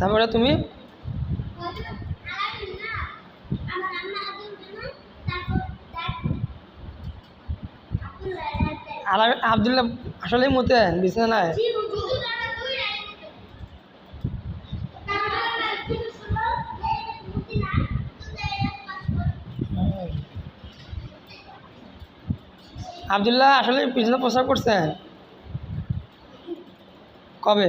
তারপরে তুমি আলা আবদুল্লাহ আসলেই মতেন বিছানায় আবদুল্লাহ আসলে পিছনে প্রচার করছেন কবে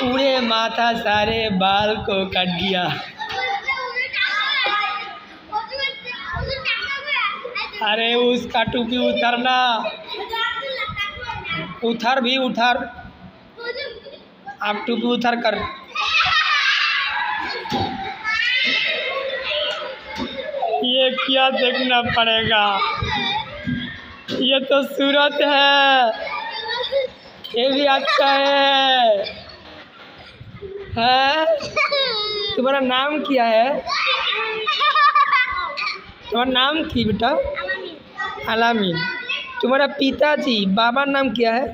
पूरे माथा सारे बाल को कट गया अरे उसका टूपी उतरना उथर भी उथर आप टूपी उथर कर ये क्या देखना पड़ेगा ये तो सूरत है ये भी अच्छा है है तुम्हारा नाम क्या है तुम्हारा नाम की बेटा अलामीन तुम्हारा पिताजी बाबा नाम क्या है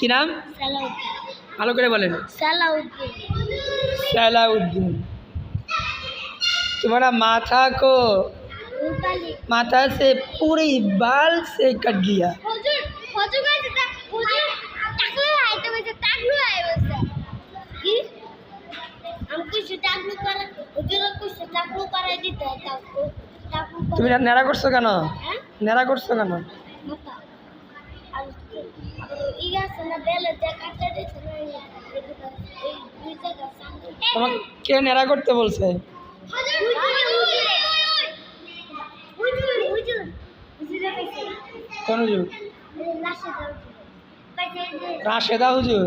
कि नाम ভালো করে বলেন সালাউদ্দিন तुम्हारा माथा को माथा से पूरी बाल से कट गया তুমি না নেড়া করছো কেন হ্যাঁ? নেড়া করছো কেন তোমাকে কে নেড়া করতে বলছে রাশেদা হুজুর